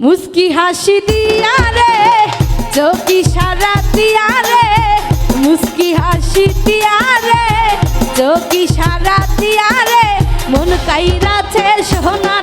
মুস্কি হাসি দিয়া রে, চৌকি সারা দিয়া রে। মুস্কি হাসি দিয়া রে, চৌকি সারা দিয়া রে। মন কাইরাছে সোনা